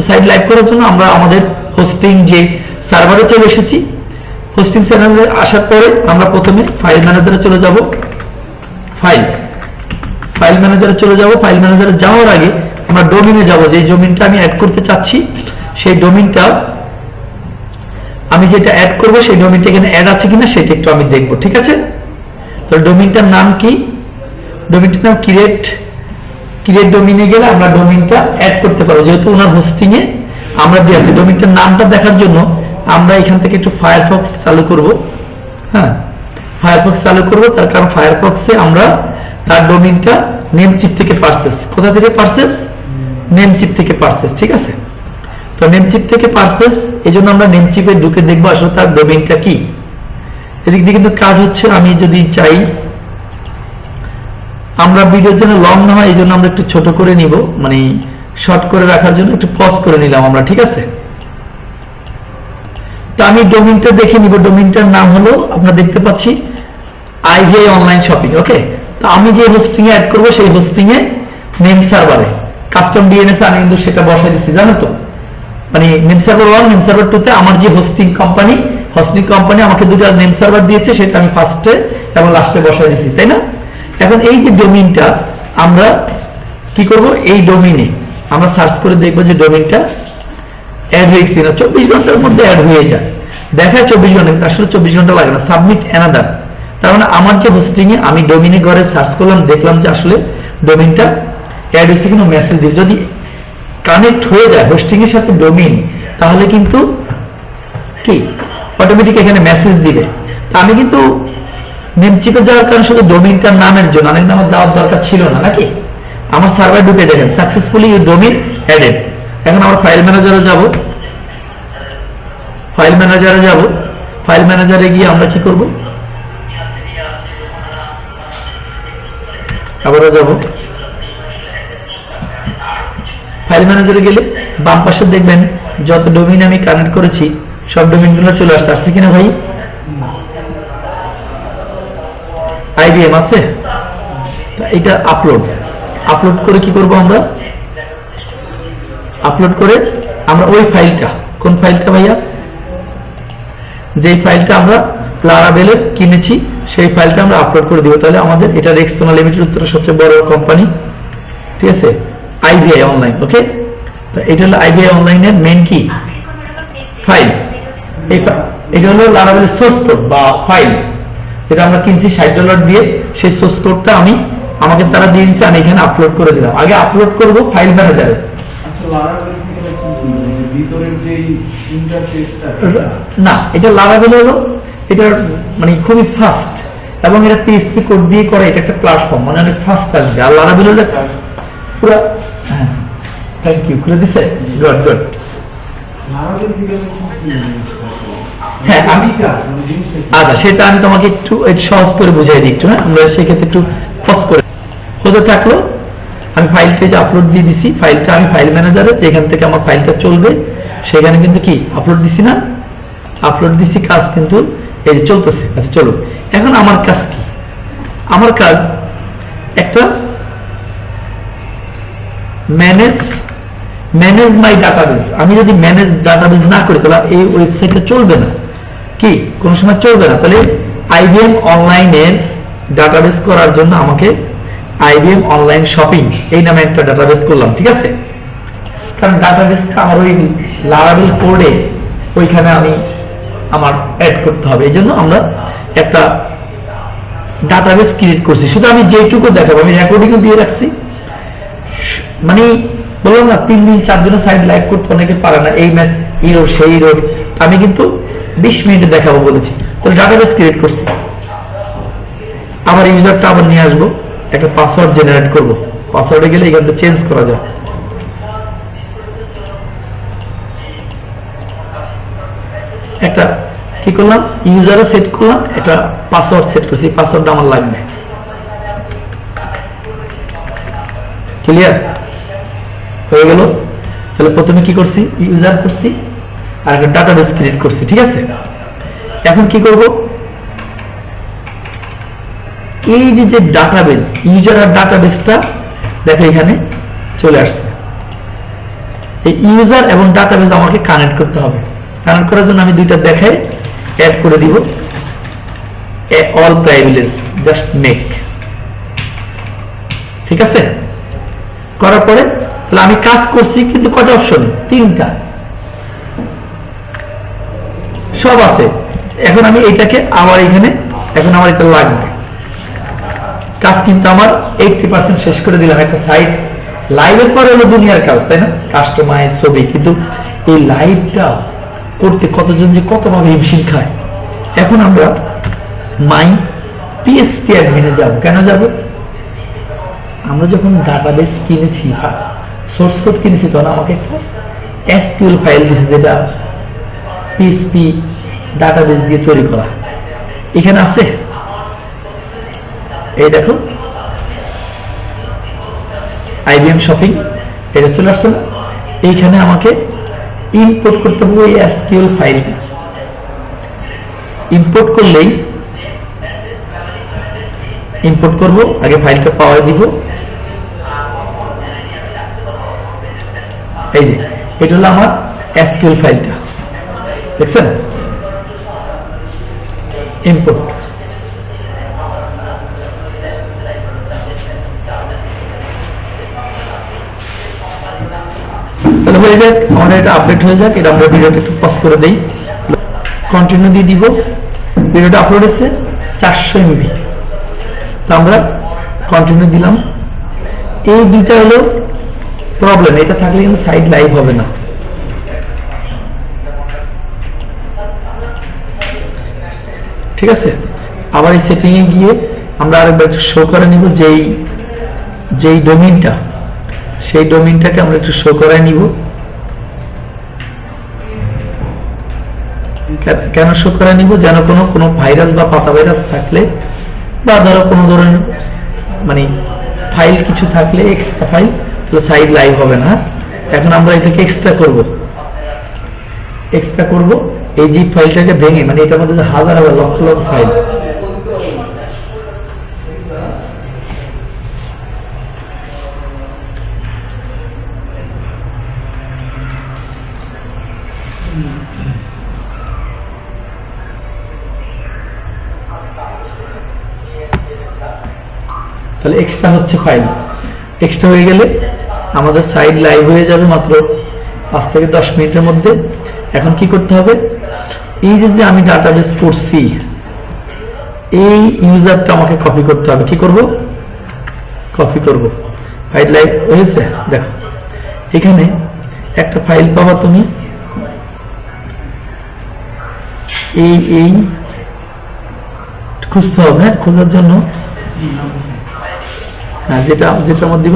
তো site live করার জন্য আমরা আমাদের হোস্টিং যে সার্ভারে চলে এসেছি হোস্টিং সার্ভারে আসার পরে আমরা প্রথমে ফাইল ম্যানেজারে চলে যাব। ফাইল ফাইল ম্যানেজারে চলে যাব। ফাইল ম্যানেজারে যাওয়ার আগে আমরা ডোমিনে যাব। যে ডোমিনটা আমি অ্যাড করতে চাচ্ছি, সেই ডোমিনটা আমি যেটা অ্যাড করব, সেই ডোমিনটা এখানে অ্যাড আছে কিনা সেটা একটু আমি দেখব। ঠিক আছে? তো ডোমিনটার নাম কি? ডোমিনটার নাম ক্রিয়েট ক্রিয়েট ডোমিনে গেলে আমরা ডোমিনটা অ্যাড করতে পারব। যেহেতু ওনার হোস্টিং এ আমরা দিয়ে আছি ডোমিনটার নামটা দেখার জন্য আমরা এখান থেকে একটু ফায়ারফক্স চালু করব। হ্যাঁ ফায়ারফক্স চালু করব। তার কারণ ফায়ারফক্সে আমরা তার ডোমিনটা নেম চিপ থেকে পারচেস কোথা থেকে পারচেস নেম চিপ থেকে পারচেস ঠিক আছে? তো নেম চিপ থেকে পারচেস এই জন্য আমরা নেম চিপে ঢুকে দেখব আসলে তার ডোমিনটা কি। এদিক দিয়ে কিন্তু কাজ হচ্ছে, আমি যদি চাই আমরা ভিডিওর জন্য লং না হয়, এই জন্য আমরা একটু ছোট করে নিব। মানে শর্ট করে রাখার জন্য একটু পজ করে নিলাম আমরা, ঠিক আছে? তো আমি ডোমিনটা দেখে নিব। ডোমিনটার নাম হলো আমরা দেখতে পাচ্ছি আইভিআই অনলাইন শপিং ওকে তো আমি যে হোস্টিং এ অ্যাড করব, সেই হোস্টিং এ নেম সার্ভারে কাস্টম ডিএনএস আমি কিন্তু সেটা বসাই দিচ্ছি জানো তো? মানে name server one name server two তে আমার যে হোস্টিং কোম্পানি হোস্টিং কোম্পানি আমাকে দুটো নেম সার্ভার দিয়েছে, সেটা আমি ফার্স্টে এবং লাস্টে বসাই দিচ্ছি তাই না? এখন এই যে ডোমিনটা আমরা কি করব? এই ডোমিনে আমরা সার্চ করে দেখব যে ডোমিনটা অ্যাড হয়ে গেছে না চব্বিশ ঘণ্টার মধ্যে অ্যাড হয়ে যায়। দেখায় চব্বিশ ঘণ্টা আসলে চব্বিশ ঘণ্টা লাগে না। সাবমিট অ্যানাদার তার মানে আমার যে হোস্টিং এ আমি ডোমিনে ঘরে সার্চ করলাম, দেখলাম যে আসলে ডোমিনটা অ্যাড হয়েছে কিন্তু মেসেজ দিই যদি কানেক্ট হয়ে যায় হোস্টিং এর সাথে ডোমিন তাহলে কিন্তু কি? অটোমেটিক এখানে মেসেজ দিবে। আমি কিন্তু নেমচিপে যাওয়ার কারণ শুধু ডোমিনটার নামের জন্য, অনেক আমার যাওয়ার দরকার ছিল না, নাকি? আমার সার্ভার ঢুকে দেখেন সাকসেসফুলি ডোমিন অ্যাডেড এখন আমরা ফাইল ম্যানেজারে যাব। ফাইল ম্যানেজারে যাব। ফাইল ম্যানেজারে গিয়ে আমরা কি করব? আবারও যাব। ফাইল ম্যানেজারে গেলে বাম পাশে দেখবেন, যত ডোমিন আমি কানেক্ট করেছি, সব ডোমিনগুলো চলে আসছে। আসছে কিনা ভাই? আইবিএম আছে? এটা আপলোড আপলোড করে কি করব আমরা? আপলোড করে আমরা ওই ফাইলটা কোন ফাইলটা ভাইয়া? যেই ফাইলটা আমরা লারাবেলের কিনেছি, সেই ফাইলটা আমরা আপলোড করে দিব। তাহলে আমাদের এটা রেক্সোনা লিমিটেড উত্তরের সবচেয়ে বড় কোম্পানি ঠিক আছে? আইবিআই অনলাইন ওকে তো এটা হলো আইবিআই অনলাইনের মেন কি? ফাইল এটা হলো লারাবেলের সোর্স কোড বা ফাইল যেটা আমরা কিনছি ষাট ডলার দিয়ে সেই সোর্স কোডটা আমি আমাকে তারা দিয়ে দিচ্ছে আমি এখানে আপলোড করে দিলাম। আগে আপলোড করব ফাইল ম্যানেজারে আচ্ছা ইন্টারফেসটা না এটা লারাবেল হলো এটা মানে খুবই ফাস্ট এবং এটা পিএসপি কোড দিয়ে করে এটা একটা প্ল্যাটফর্ম মানে অনেক ফাস্ট আসবে। আর লারাবেল হলো পুরো হ্যাঁ থ্যাংক ইউ খুলে দিছে? গুড গুড লারাবেল হ্যাঁ, আমি-? আচ্ছা সেটা আমি তোমাকে একটু সহজ করে বুঝাই দিই একটু হ্যাঁ? আমরা সেক্ষেত্রে একটু করে হতে থাকল। আমি ফাইলটা যে আপলোড দিয়ে দিছি। ফাইলটা আমি ফাইল ম্যানেজারে যেখান থেকে আমার ফাইলটা চলবে। সেখানে কিন্তু কি? আপলোড দিছি না। আপলোড দিছি কাজ কিন্তু এই যে চলতেছে। আচ্ছা চলো। এখন আমার কাজ কি? আমার কাজ একটা ম্যানেজ ম্যানেজ মাই ডাটাবেস আমি যদি ম্যানেজ ডাটাবেস না করি তাহলে এই ওয়েবসাইটটা চলবে না। কি? কোন সময় চলবে না। তাহলে আইবিএম অনলাইনের ডাটাবেস করার জন্য আমাকে আইবিএম অনলাইন শপিং এই নামে একটা ডাটাবেস করলাম, ঠিক আছে? কারণ ডাটাবেসটা আমার ওই লারাবেল কোডে ওইখানে আমি আমার অ্যাড করতে হবে। এই জন্য আমরা একটা ডাটাবেস ক্রিয়েট করছি। শুধু আমি যেটুকু দেখাবো, আমি রেকর্ডিংও দিয়ে রাখছি। মানে বললাম না, তিন দিন, চার দিনের সাইড লাইভ করতে অনেকে পারে না। এই ম্যাচ এই রোড সেই রোড আমি কিন্তু বিশ মিনিটে দেখাবো বলেছি। তো ডাটাবেস ক্রিয়েট করছি। আবার ইউজারটা আবার নিয়ে আসব। একটা পাসওয়ার্ড জেনারেট করব। পাসওয়ার্ডে গেলে এখানটা চেঞ্জ করা যায়। একটা কি করলাম? ইউজারও সেট করলাম। একটা পাসওয়ার্ড সেট করছি। পাসওয়ার্ডটা আমার লাগবে। ক্লিয়ার হয়ে গেল? তাহলে প্রথমে কি করছি? ইউজার করছি। আর একটা ডাটাবেস ক্রিয়েট করছি, ঠিক আছে? এখন কি করব? এই যে যে ডাটাবেস ইউজার আর ডাটাবেসটা দেখো এখানে চলে আসছে। এই ইউজার এবং ডাটাবেজ আমাকে কানেক্ট করতে হবে। কানেক্ট করার জন্য আমি দুইটা দেখাই অ্যাড করে দিব। অল প্রাইভিলেজ জাস্ট মেক ঠিক আছে? করার পরে, তাহলে আমি কাজ করছি কিন্তু কটা অপশন তিনটা। সব আছে। এখন আমি এইটাকে আবার এখানে, এখন আমার এটা লাগবে। কাজ কিন্তু আমার এইটটি পার্সেন্ট শেষ করে দিলাম একটা সাইট লাইভের পরে হলো দুনিয়ার কাজ, তাই না? কাস্টমাইজ ছবি, কিন্তু এই লাইভটা করতে কতজন যে কতভাবে হিমশিম খায়। এখন আমরা মাই পিএসপি অ্যাডমিনে যাব। কেন যাব? আমরা যখন ডাটাবেস কিনেছি সোর্স কোড কিনেছি, তখন আমাকে একটা এসকিউএল ফাইল দিয়েছে, যেটা পিএসপি ডাটাবেস দিয়ে তৈরি করা। এখানে আছে? এই দেখো। আইবিএম শপিং এটা চলে আসছে না? এইখানে আমাকে ইম্পোর্ট করতে হবে ওই এসকিউএল ফাইলটা ইম্পোর্ট করলেই ইম্পোর্ট করব, আগে ফাইলটা পাওয়া দিব। এই যে, এটা হলো আমার এসকিউএল ফাইলটা দেখছেন তাহলে হয়ে যাক আমাদের এটা আপডেট হয়ে যাক, এটা আমরা ভিডিওটা একটু পজ করে দেই। কন্টিনিউ দিয়ে দিব। ভিডিওটা আপলোড হয়েছে চারশো এমবি তো আমরা কন্টিনিউ দিলাম। এই দুইটা হলো প্রবলেম এটা থাকলে কিন্তু সাইড লাইভ হবে না। ঠিক আছে? আবার এই সেটিং এ গিয়ে আমরা আরেকবার একটু শো করে নিব যেই যেই ডোমিনটা সেই ডোমিনটাকে আমরা একটু শো করায় নিব। কেন শো করে নিব? যেন কোনো কোনো ভাইরাস বা পাতা ভাইরাস থাকলে বা ধরো কোনো ধরনের মানে ফাইল কিছু থাকলে এক্সট্রা ফাইল তাহলে সাইড লাইভ হবে না? এখন আমরা এটাকে এক্সট্রা করব। এক্সট্রা করব। এই জিপ ফাইলটাকে ভেঙে মানে এটার মধ্যে হাজার হাজার লক্ষ লক্ষ ফাইল তাহলে এক্সট্রা হচ্ছে ফাইল এক্সট্রা হয়ে গেলে আমাদের সাইড লাইভ হয়ে যাবে মাত্র পাঁচ থেকে দশ মিনিটের মধ্যে। এখন কি করতে হবে? এই যে যে আমি ডাটাবেস করছি, এই ইউজারটা আমাকে কপি করতে হবে। কি করব? কপি করব। ফাইল লাইভ হয়েছে? দেখো। এখানে একটা ফাইল পাবা তুমি। এই এই খুঁজতে হবে হ্যাঁ? খোঁজার জন্য। হ্যাঁ যেটা যেটার মধ্যে